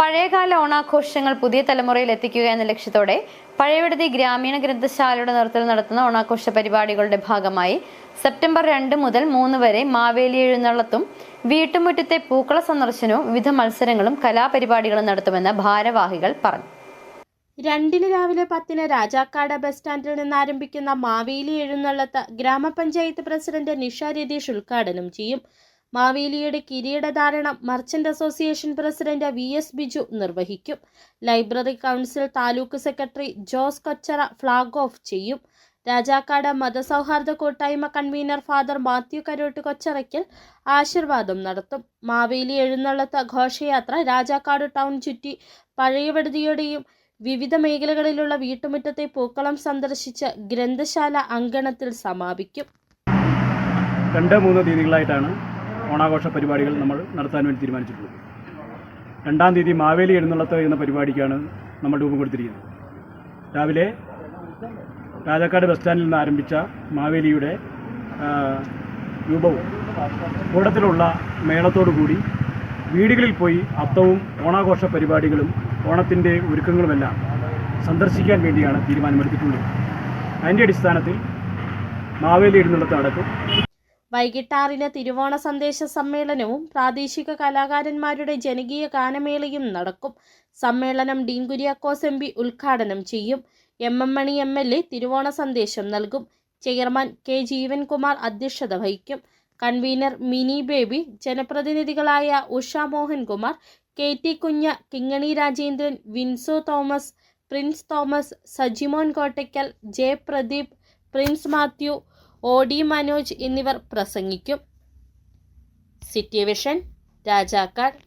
പഴയകാല ഓണാഘോഷങ്ങൾ പുതിയ തലമുറയിൽ എത്തിക്കുക എന്ന ലക്ഷ്യത്തോടെ പഴയവിടുതി ഗ്രാമീണ ഗ്രന്ഥശാലയുടെ നേതൃത്വത്തിൽ നടത്തുന്ന ഓണാഘോഷ പരിപാടികളുടെ ഭാഗമായി സെപ്റ്റംബർ രണ്ട് മുതൽ മൂന്ന് വരെ മാവേലി എഴുന്നള്ളത്തും വീട്ടുമുറ്റത്തെ പൂക്കള സന്ദർശനവും വിവിധ മത്സരങ്ങളും കലാപരിപാടികളും നടത്തുമെന്ന് ഭാരവാഹികൾ പറഞ്ഞു. രണ്ടിന് രാവിലെ പത്തിന് രാജാക്കാട് ബസ് സ്റ്റാൻഡിൽ നിന്ന് ആരംഭിക്കുന്ന മാവേലി എഴുന്നള്ളത്ത് ഗ്രാമപഞ്ചായത്ത് പ്രസിഡന്റ് നിഷ രതീഷ് ഉദ്ഘാടനം ചെയ്യും. മാവേലിയുടെ കിരീടധാരണം merchant association president V S Biju നിർവഹിക്കും. Library council taluk secretary Jose Kochara flag off ചെയ്യും. രാജാക്കാട് മതസൗഹാർദ്ദ കൂട്ടായ്മ കൺവീനർ ഫാദർ മാത്യു കരോട്ട് കൊച്ചറയ്ക്കൽ ആശീർവാദം നടത്തും. മാവേലി എഴുന്നള്ളത്ത ഘോഷയാത്ര രാജാക്കാട് ടൗൺ ചുറ്റി പഴയവടുതിയുടെയും വിവിധ മേഖലകളിലുള്ള വീട്ടുമുറ്റത്തെ പൂക്കളം സന്ദർശിച്ച് ഗ്രന്ഥശാല അങ്കണത്തിൽ സമാപിക്കും. രണ്ട് മൂന്ന് തീയതികളായിട്ടാണ് ഓണാഘോഷ പരിപാടികൾ നമ്മൾ നടത്താൻ വേണ്ടി തീരുമാനിച്ചിട്ടുള്ളത്. രണ്ടാം തീയതി മാവേലി എഴുന്നള്ളത്ത് എന്ന പരിപാടിക്കാണ് നമ്മൾ രൂപം കൊടുത്തിരിക്കുന്നത്. രാവിലെ രാജാക്കാട് ബസ് സ്റ്റാൻഡിൽ നിന്ന് ആരംഭിച്ച മാവേലിയുടെ രൂപവും കൂടത്തിലുള്ള മേളത്തോടു കൂടി വീടുകളിൽ പോയി അത്തവും ഓണാഘോഷ പരിപാടികളും ഓണത്തിന്റെ ഒരുക്കങ്ങളുമെല്ലാം സന്ദർശിക്കാൻ വേണ്ടിയാണ് തീരുമാനമെടുത്തിട്ടുള്ളത്. അതിന്റെ അടിസ്ഥാനത്തിൽ മാവേലി എഴുന്നള്ളത്ത് നടക്കും. വൈകിട്ട് ആറിന് തിരുവോണ സന്ദേശ സമ്മേളനവും പ്രാദേശിക കലാകാരന്മാരുടെ ജനകീയ ഗാനമേളയും നടക്കും. സമ്മേളനം ഡീൻ കുര്യാക്കോസ് എം പി ഉദ്ഘാടനം ചെയ്യും. M M Mani M L A തിരുവോണ സന്ദേശം നൽകും. ചെയർമാൻ കെ ജീവൻകുമാർ അധ്യക്ഷത വഹിക്കും. Convener Mini Baby ജനപ്രതിനിധികളായ Usha Mohankumar K T Kunja Kingini Rajendran Vinso Thomas Prince Thomas Sajimon Kottakkal J Pradeep Prince Mathew O D Manoj എന്നിവർ പ്രസംഗിക്കും. City vision Rajakkad.